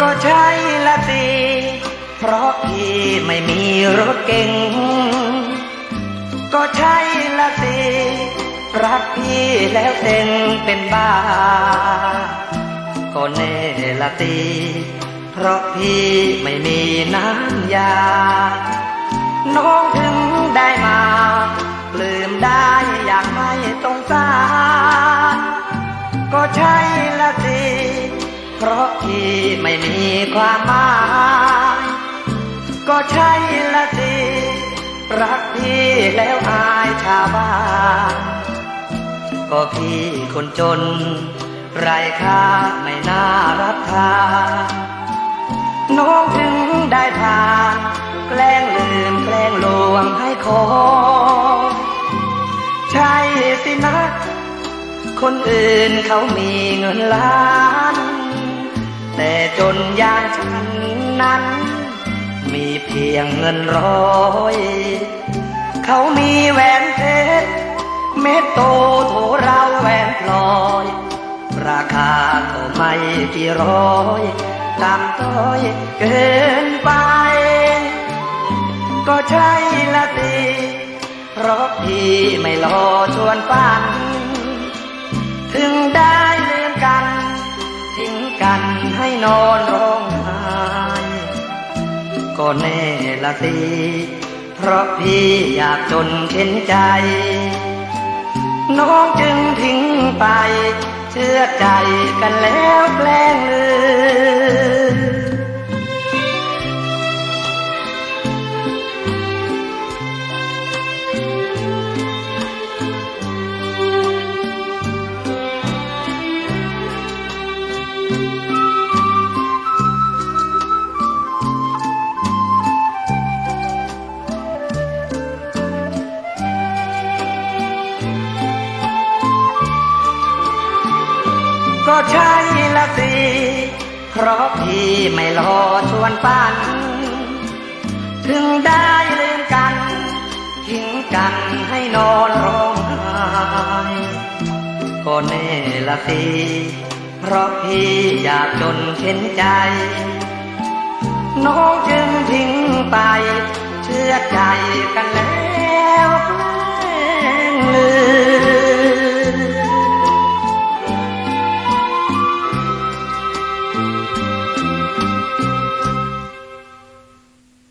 ก็ใช่ละสิ เพราะพี่ไม่มีรถเก่ง ก็ใช่ละสิ รักพี่แล้วเต็งเป็นบ้า ก็แน่ละสิเพราะพี่ไม่มีน้ำยา น้องถึงได้มาลืมได้อย่างไม่ตรงสารก็ใช่ละสิ เพราะพี่ไม่มีความหมายก็ใช่ละสิรักพี่แล้วอายชาวบ้านก็พี่คนจน ไรค่าไม่น่ารับทานน้องถึงได้ผ่านแกล้งลืมแกล้งลวงให้คอยใช่สินะคนอื่นเขามีเงินล้าน แต่จนอย่างฉันนั้น มีเพียงเงินร้อย เขามีแหวนเพชรเม็ดโตโถเราแหวนพลอย ราคาก็ไม่กี่ร้อยตามต้อยเกินไป ก็ใช่ละสิเพราะพี่ไม่รอชวนฝัน ถึงได้ ให้นอนร้องไห้ก็แน่ละสิเพราะพี่อยากจนเข็นใจ น้องจึงทิ้งไป เชื่อใจกันแล้วแกล้งลืม ใช่ละสิเพราะพี่ไม่รอชวนปัน ถึงได้ลืมกัน ทิ้งกันให้นอนร้องไห้ก็แน่ละสิเพราะพี่อยากจนเข็นใจ น้องจึงทิ้งไป เชื่อใจกันแล้ว